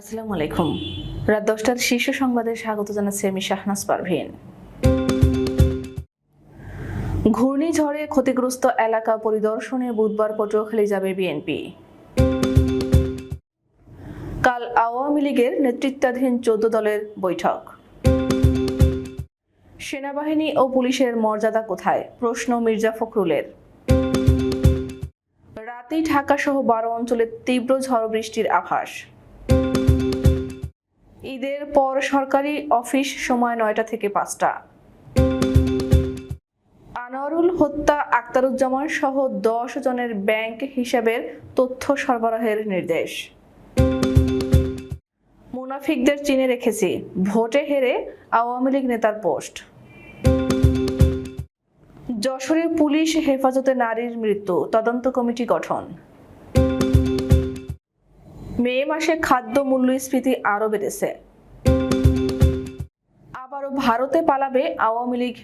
আসসালামু আলাইকুম। রাত দশটার শীর্ষ সংবাদে স্বাগত জানাচ্ছি আমি শাহনাজ পারভিন। ঘূর্ণিঝড়ে ক্ষতিগ্রস্ত এলাকা পরিদর্শনে বুধবার পটুয়াখালী যাবে বিএনপি। কাল আওয়ামী লীগের নেতৃত্বাধীন চোদ্দ দলের বৈঠক। সেনাবাহিনী ও পুলিশের মর্যাদা কোথায়? প্রশ্ন মির্জা ফখরুলের। রাতেই ঢাকা সহ বারো অঞ্চলে তীব্র ঝড় বৃষ্টির আভাস। ঈদের পর সরকারি অফিস সময় নয়টা থেকে পাঁচটা। আনোয়ারুল হত্যা আক্তারুজ্জামান সহ দশ জনের ব্যাংক হিসাবের তথ্য সরবরাহের নির্দেশ। মুনাফিকদের চিনে রেখেছি, ভোটে হেরে আওয়ামী লীগ নেতার পোস্ট। যশোরে পুলিশ হেফাজতে নারীর মৃত্যু, তদন্ত কমিটি গঠন। মে মাসে খাদ্য মূল্যস্ফীতি আরও বেড়েছে। আবারও ভারতে পালাবে আওয়ামী লীগ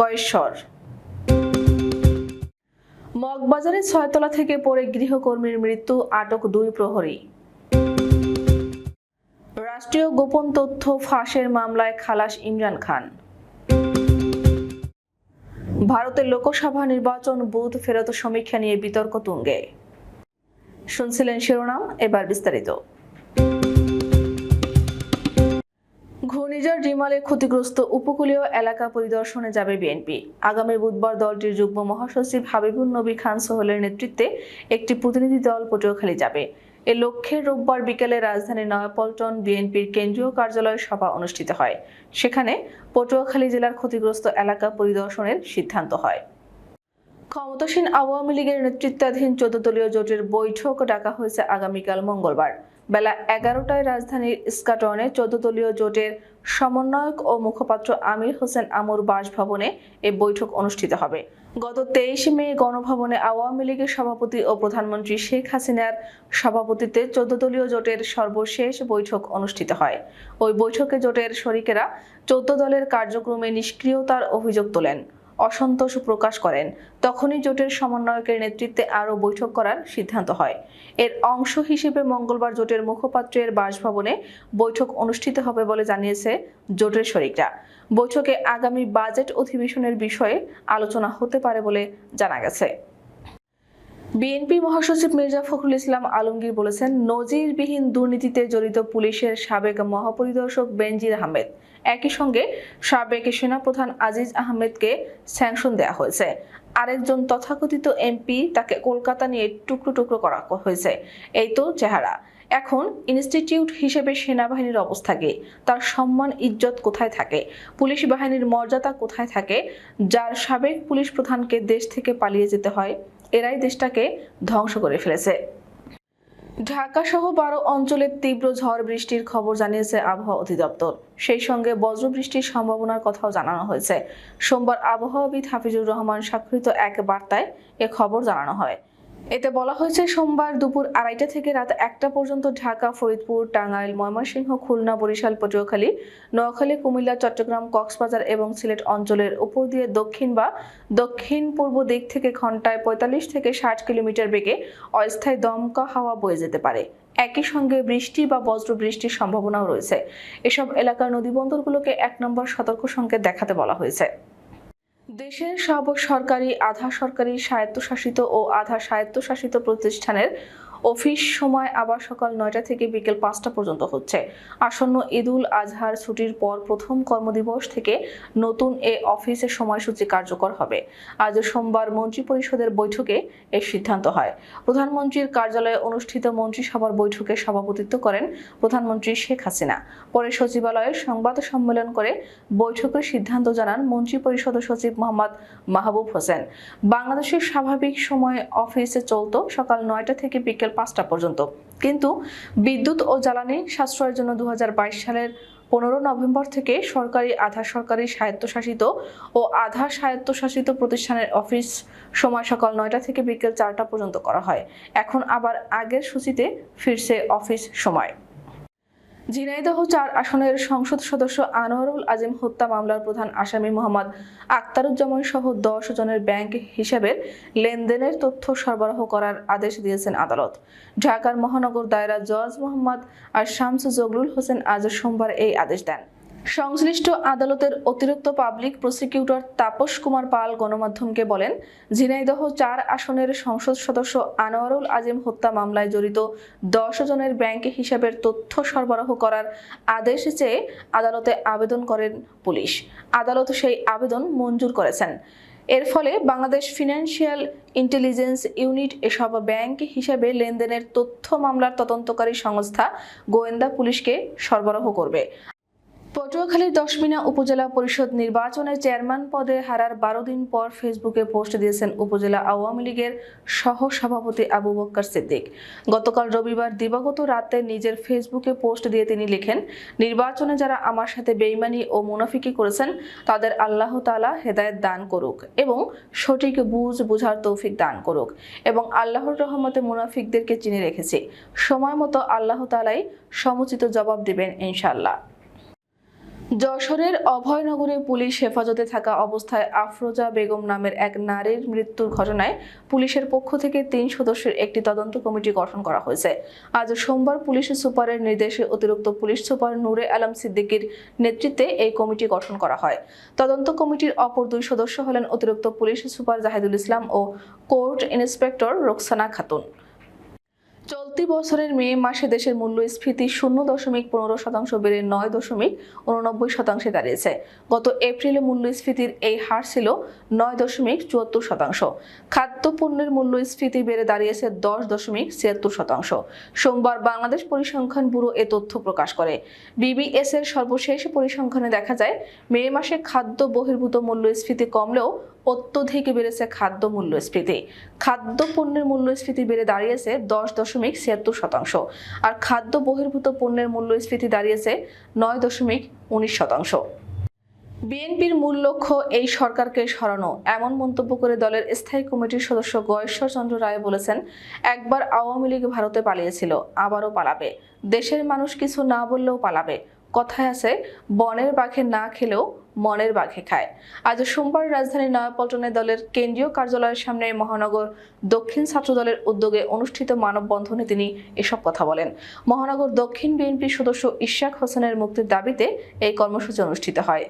গয়েশ্বর। মগবাজারে ছয়তলা থেকে পড়ে গৃহকর্মীর মৃত্যু, আটক দুই প্রহরী। রাষ্ট্রীয় গোপন তথ্য ফাঁসের মামলায় খালাস ইমরান খান। ভারতের লোকসভা নির্বাচন বুথ ফেরত সমীক্ষা নিয়ে বিতর্ক তুঙ্গে। শুনছিলেন শিরোনাম, এবার বিস্তারিত। ঘূর্ণিঝড় রিমালে ক্ষতিগ্রস্ত উপকূলীয় এলাকা পরিদর্শনে যাবে বিএনপি। আগামী বুধবার দলটির যুগ্ম মহাসচিব হাবিবুল নবী খান সোহেলের নেতৃত্বে একটি প্রতিনিধি দল পটুয়াখালী যাবে। এ লক্ষ্যে রোববার বিকেলে রাজধানীর নয়াপল্টন বিএনপির কেন্দ্রীয় কার্যালয়ে সভা অনুষ্ঠিত হয়। সেখানে পটুয়াখালী জেলার ক্ষতিগ্রস্ত এলাকা পরিদর্শনের সিদ্ধান্ত হয়। ক্ষমতাসীন আওয়ামী লীগের নেতৃত্বাধীন চোদ্দ দলীয় জোটের বৈঠক ডাকা হয়েছে আগামীকাল মঙ্গলবার। বেলা এগারোটায় রাজধানীর ইস্কাটনে চোদ্দ দলীয় জোটের সমন্বয়ক ও মুখপাত্র আমির হোসেন আমুর বাসভবনে এই বৈঠক অনুষ্ঠিত হবে। গত তেইশে মে গণভবনে আওয়ামী লীগের সভাপতি ও প্রধানমন্ত্রী শেখ হাসিনার সভাপতিত্বে চোদ্দ দলীয় জোটের সর্বশেষ বৈঠক অনুষ্ঠিত হয়। ওই বৈঠকে জোটের শরিকেরা চোদ্দ দলের কার্যক্রমে নিষ্ক্রিয়তার অভিযোগ তোলেন। অসন্তোষ প্রকাশ করেন। তখনই জোটের সমন্বয়কের নেতৃত্বে আরও বৈঠক করার সিদ্ধান্ত হয়। এর অংশ হিসেবে মঙ্গলবার জোটের মুখপাত্রের বাসভবনে বৈঠক অনুষ্ঠিত হবে বলে জানিয়েছে জোটের শরিকরা। বৈঠকে আগামী বাজেট অধিবেশনের বিষয়ে আলোচনা হতে পারে বলে জানা গেছে। বিএনপি মহাসচিব মির্জা ফখরুল ইসলাম আলমগীর বলেছেন, নজিরবিহীন দুর্নীতিতে জড়িত পুলিশের সাবেক মহাপরিদর্শক বেনজির আহমেদ একই সঙ্গে সাবেক সেনাপ্রধান আজিজ আহমেদকে স্যাংশন দেওয়া হয়েছে। আরেকজন তথাকথিত এমপি তাকে কলকাতা নিয়ে টুকরো টুকরো করা হয়েছে। এই তো চেহারা। এখন ইনস্টিটিউট হিসেবে সেনাবাহিনীর অবস্থা কি? তার সম্মান, ইজ্জত কোথায় থাকে? পুলিশ বাহিনীর মর্যাদা কোথায় থাকে? যার সাবেক পুলিশ প্রধানকে দেশ থেকে পালিয়ে যেতে হয়, এরাই দেশটাকে ধ্বংস করে ফেলেছে। ঢাকা সহ বারো অঞ্চলে তীব্র ঝড় বৃষ্টির খবর জানিয়েছে আবহাওয়া অধিদপ্তর। সেই সঙ্গে বজ্রবৃষ্টির সম্ভাবনার কথাও জানানো হয়েছে। সোমবার আবহাওয়াবিদ হাফিজুর রহমান স্বাক্ষরিত এক বার্তায় এ খবর জানানো হয়। এতে বলা হয়েছে, সোমবার দুপুর আড়াইটা থেকে রাত একটা পর্যন্ত ঢাকা, ফরিদপুর, টাঙ্গাইল, ময়মনসিংহ, খুলনা, বরিশাল, পটুয়াখালী, নোয়াখালী, কুমিল্লা, চট্টগ্রাম, কক্সবাজার এবং সিলেট অঞ্চলের উপর দিয়ে দক্ষিণ বা দক্ষিণ পূর্ব দিক থেকে ঘন্টায় পঁয়তাল্লিশ থেকে ষাট কিলোমিটার বেগে অস্থায়ী দমকা হাওয়া বয়ে যেতে পারে। একই সঙ্গে বৃষ্টি বা বজ্র বৃষ্টির সম্ভাবনাও রয়েছে। এসব এলাকার নদীবন্দরগুলোকে এক নম্বর সতর্ক সংকেত দেখাতে বলা হয়েছে। দেশের সব সরকারি আধা সরকারি স্বায়ত্তশাসিত ও আধা স্বায়ত্তশাসিত প্রতিষ্ঠানের অফিস সময় আবার সকাল নয়টা থেকে বিকেল পাঁচটা পর্যন্ত হচ্ছে। আসন্ন ঈদুল আজহার ছুটির পর প্রথম কর্মদিবস থেকে নতুন এ অফিসের সময়সূচি কার্যকর হবে। আজ সোমবার মন্ত্রী পরিষদের বৈঠকে এর সিদ্ধান্ত হয়। প্রধানমন্ত্রীর কার্যালয়ে অনুষ্ঠিত মন্ত্রিসভার বৈঠকে সভাপতিত্ব করেন প্রধানমন্ত্রী শেখ হাসিনা। পরে সচিবালয়ে সংবাদ সম্মেলন করে বৈঠকের সিদ্ধান্ত জানান মন্ত্রী পরিষদ সচিব মোহাম্মদ মাহবুব হোসেন। বাংলাদেশের স্বাভাবিক সময়ে অফিসে চলত সকাল নয়টা থেকে বিকেল পাঁচটা পর্যন্ত। কিন্তু বিদ্যুৎ ও জ্বালানি সাশ্রয়ের জন্য দুহাজার বাইশ সালের পনেরো নভেম্বর থেকে সরকারি আধা সরকারি স্বায়ত্তশাসিত ও আধা স্বায়ত্তশাসিত প্রতিষ্ঠানের অফিস সময় সকাল নয়টা থেকে বিকেল চারটা পর্যন্ত করা হয়। এখন আবার আগের সূচিতে ফিরছে অফিস সময়। ঝিনাইদহ চার আসনের সংসদ সদস্য আনোয়ারুল আজিম হত্যা মামলার প্রধান আসামি মোহাম্মদ আক্তারুজ্জামান সহ দশ জনের ব্যাংক হিসাবের লেনদেনের তথ্য সরবরাহ করার আদেশ দিয়েছেন আদালত। ঢাকার মহানগর দায়রা জজ মোহাম্মদ আর শামসু জগরুল হোসেন আজ সোমবার এই আদেশ দেন। সংশ্লিষ্ট আদালতের অতিরিক্ত পাবলিক প্রসিকিউটর তাপস কুমার পাল গণমাধ্যমকে বলেন, ঝিনাইদহ চার আসনের সংসদ সদস্য আনোয়ারুল আজিম হত্যা মামলায় জড়িত দশ জনের ব্যাংক হিসাবের তথ্য সরবরাহ করার আদেশ চেয়ে আদালতে আবেদন করেন পুলিশ। আদালত সেই আবেদন মঞ্জুর করেছেন। এর ফলে বাংলাদেশ ফিনান্সিয়াল ইন্টেলিজেন্স ইউনিট এসব ব্যাংক হিসাবে লেনদেনের তথ্য মামলার তদন্তকারী সংস্থা গোয়েন্দা পুলিশকে সরবরাহ করবে। পটুয়াখালীর দশমিনা উপজেলা পরিষদ নির্বাচনে চেয়ারম্যান পদে হারার বারো দিন পর ফেসবুকে পোস্ট দিয়েছেন উপজেলা আওয়ামী লীগের সহ সভাপতি আবু বক্কর সিদ্দিক। গতকাল রবিবার দিবাগত রাতে নিজের ফেসবুকে পোস্ট দিয়ে তিনি লেখেন, নির্বাচনে যারা আমার সাথে বেইমানি ও মুনাফিকি করেছেন, তাদের আল্লাহ তাআলা হেদায়েত দান করুক এবং সঠিক বুঝ বুঝার তৌফিক দান করুক এবং আল্লাহর রহমতে মুনাফিকদেরকে চিনে রেখেছি। সময় মতো আল্লাহ তালাই সমুচিত জবাব দেবেন ইনশাল্লাহ যশোরের অভয়নগরে পুলিশ হেফাজতে থাকা অবস্থায় আফরোজা বেগম নামের এক নারীর মৃত্যুর ঘটনায় পুলিশের পক্ষ থেকে তিন সদস্যের একটি তদন্ত কমিটি গঠন করা হয়েছে। আজ সোমবার পুলিশ সুপারের নির্দেশে অতিরিক্ত পুলিশ সুপার নূরে আলম সিদ্দিকীর নেতৃত্বে এই কমিটি গঠন করা হয়। তদন্ত কমিটির অপর দুই সদস্য হলেন অতিরিক্ত পুলিশ সুপার জাহিদুল ইসলাম ও কোর্ট ইন্সপেক্টর রোকসানা খাতুন। চলতি বছরের মে মাসে দেশের মূল্যস্ফীতি শূন্য দশমিক পনেরো শতাংশ বেড়ে নয় দশমিক উননব্বই শতাংশে দাঁড়িয়েছে। গত এপ্রিলে মূল্যস্ফীতির এই হার ছিল নয় দশমিক চুয়াত্তর শতাংশ। খাদ্যপণ্যের মূল্যস্ফীতি বেড়ে দাঁড়িয়েছে দশ দশমিক ছিয়াত্তর শতাংশ। সোমবার বাংলাদেশ পরিসংখ্যান ব্যুরো এ তথ্য প্রকাশ করে। বিবিএস এর সর্বশেষ পরিসংখ্যানে দেখা যায়, মে মাসে খাদ্য বহির্ভূত মূল্যস্ফীতি কমলেও অত্যধিক বেড়েছে খাদ্য মূল্যস্ফীতি। খাদ্য পণ্যের মূল্যস্ফীতি বেড়ে দাঁড়িয়েছে দশ দশমিক ছিয়াত্তর শতাংশ, আর খাদ্য বহির্ভূত পণ্যের মূল্যস্ফীতি দাঁড়িয়েছে নয় দশমিক উনিশ শতাংশ। বিএনপির মূল লক্ষ্য এই সরকারকে সরানো, এমন মন্তব্য করে দলের স্থায়ী কমিটির সদস্য গয়েশ্বর চন্দ্র রায় বলেছেন, একবার আওয়ামী লীগ ভারতে পালিয়েছিল, আবারও পালাবে। দেশের মানুষ কিছু না বললেও পালাবে। কথায় আছে, বনের বাঘে না খেলেও মনের বাঘে খায়। আজ সোমবার রাজধানীর নয়াপল্টনে দলের কেন্দ্রীয় কার্যালয়ের সামনে মহানগর দক্ষিণ ছাত্র দলের উদ্যোগে অনুষ্ঠিত মানববন্ধনে তিনি এসব কথা বলেন। মহানগর দক্ষিণ বিএনপির সদস্য ইশাক হোসেনের মুক্তির দাবিতে এই কর্মসূচি অনুষ্ঠিত হয়।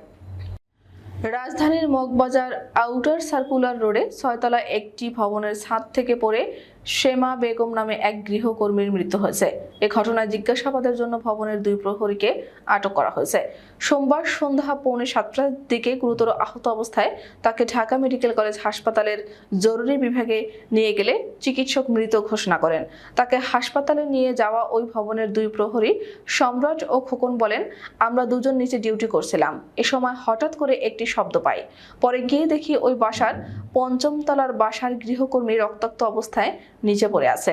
রাজধানীর মগবাজার আউটার সার্কুলার রোডে ছয়তলা একটি ভবনের ছাদ থেকে পড়ে শেমা বেগম নামে এক গৃহকর্মীর মৃত্যু হয়েছে। এ ঘটনায় জিজ্ঞাসাবাদের জন্য ভবনের দুই প্রহরীকে আটক করা হয়েছে। সোমবার সন্ধ্যা পৌনে সাতটার দিকে গুরুতর আহত অবস্থায় তাকে ঢাকা মেডিকেল কলেজ হাসপাতালের জরুরি বিভাগে নিয়ে গেলে চিকিৎসক মৃত ঘোষণা করেন। তাকে হাসপাতালে নিয়ে যাওয়া ওই ভবনের দুই প্রহরী সম্রাট ও খোকন বলেন, আমরা দুজন নিচে ডিউটি করছিলাম। এ সময় হঠাৎ করে একটি শব্দ পাই। পরে গিয়ে দেখি ওই বাসার পঞ্চমতলার বাসার গৃহকর্মী রক্তাক্ত অবস্থায় নিচে পড়ে আছে।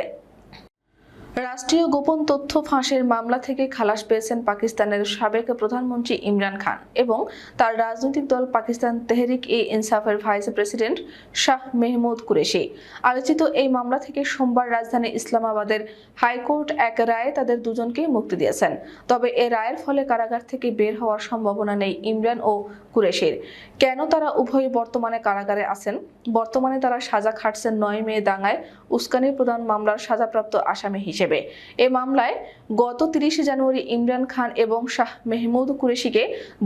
রাষ্ট্রীয় গোপন তথ্য ফাঁসের মামলা থেকে খালাস পেয়েছেন পাকিস্তানের সাবেক প্রধানমন্ত্রী ইমরান খান এবং তার রাজনৈতিক দল পাকিস্তান তেহরিক এ ইনসাফের ভাইস প্রেসিডেন্ট শাহ মেহমুদ কুরেশি। আলোচিত এই মামলা থেকে সোমবার রাজধানী ইসলামাবাদের হাইকোর্ট এক রায়ে তাদের দুজনকে মুক্তি দিয়েছেন। তবে এ রায়ের ফলে কারাগার থেকে বের হওয়ার সম্ভাবনা নেই ইমরান ও কুরেশির। কেন তারা উভয়ই বর্তমানে কারাগারে আছেন? বর্তমানে তারা সাজা খাটছেন নয় মে দাঙ্গায়। উস্কানি প্রদান মামলার সাজাপ্রাপ্ত আসামি হিসেবে। এ মামলায় গত তিরিশে জানুয়ারি ইমরান খান এবং শাহ মেহমুদ কুরেশিকে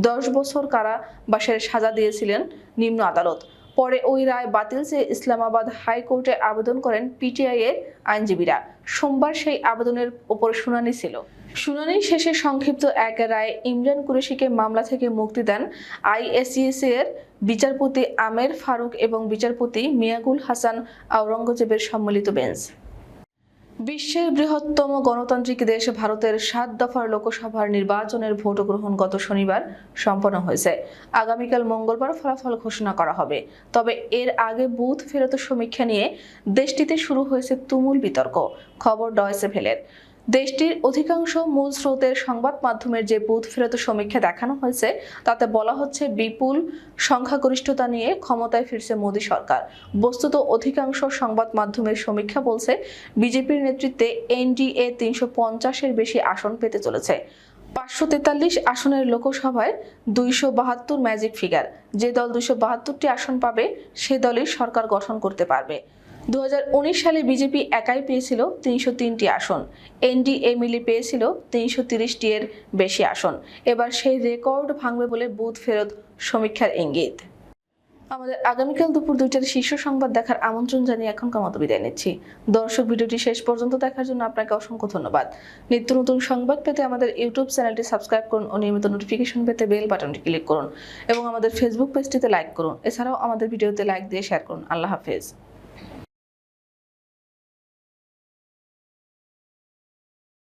দশ বছর কারাবাসের সাজা দিয়েছিলেন নিম্ন আদালত। পরে ওই রায় বাতিল চেয়ে ইসলামাবাদ হাইকোর্টে আবেদন করেন পিটিআই এর আইনজীবীরা। সোমবার সেই আবেদনের ওপর শুনানি ছিল। শুনানি শেষে সংক্ষিপ্ত এক রায়ে ইমরান কুরেশিকে মামলা থেকে মুক্তি দেন আইএসইসি এর বিচারপতি আমের ফারুক এবং বিচারপতি মিয়াগুল হাসান আওরঙ্গজেবের সম্মিলিত বেঞ্চ। বিশ্বের বৃহত্তম গণতান্ত্রিক দেশ ভারতের সাত দফার লোকসভার নির্বাচনের ভোট গ্রহণ গত শনিবার সম্পন্ন হয়েছে। আগামীকাল মঙ্গলবার ফলাফল ঘোষণা করা হবে। তবে এর আগে বুথ ফেরত সমীক্ষা নিয়ে দেশটিতে শুরু হয়েছে তুমুল বিতর্ক। খবর ডয়েসে ভেলের। দেশটির অধিকাংশ মূল স্রোতের সংবাদ মাধ্যমের যে বুথ ফেরত সমীক্ষা দেখানো হয়েছে, তাতে বলা হচ্ছে বিপুল সংখ্যাগরিষ্ঠতা নিয়ে ক্ষমতায় ফিরছে মোদী সরকার। বস্তুত অধিকাংশ সংবাদ মাধ্যমের সমীক্ষা বলছে, বিজেপির নেতৃত্বে এনডিএ তিনশো পঞ্চাশের বেশি আসন পেতে চলেছে। পাঁচশো তেতাল্লিশ আসনের লোকসভায় দুইশো বাহাত্তর ম্যাজিক ফিগার। যে দল দুইশো বাহাত্তরটি আসন পাবে, সে দলই সরকার গঠন করতে পারবে। দু হাজার উনিশ সালে বিজেপি একাই পেয়েছিল তিনশো তিনটি আসন। এনডিএ মিলে পেয়েছিল তিনশো তিরিশটি এর বেশি আসন। এবার সেই রেকর্ড ভাঙবে বলে বুথ ফেরত সমীক্ষার ইঙ্গিত। আমাদের আগামীকাল দুপুর দুইটার শীর্ষ সংবাদ দেখার আমন্ত্রণ জানিয়ে এখনকার মতো বিদায় নিচ্ছি। দর্শক, ভিডিওটি শেষ পর্যন্ত দেখার জন্য আপনাকে অসংখ্য ধন্যবাদ। নিত্য নতুন সংবাদ পেতে আমাদের ইউটিউব চ্যানেলটি সাবস্ক্রাইব করুন ও নিয়মিত নোটিফিকেশন পেতে বেল বাটনটি ক্লিক করুন এবং আমাদের ফেসবুক পেজটিতে লাইক করুন। এছাড়াও আমাদের ভিডিওতে লাইক দিয়ে শেয়ার করুন। আল্লাহ হাফেজ।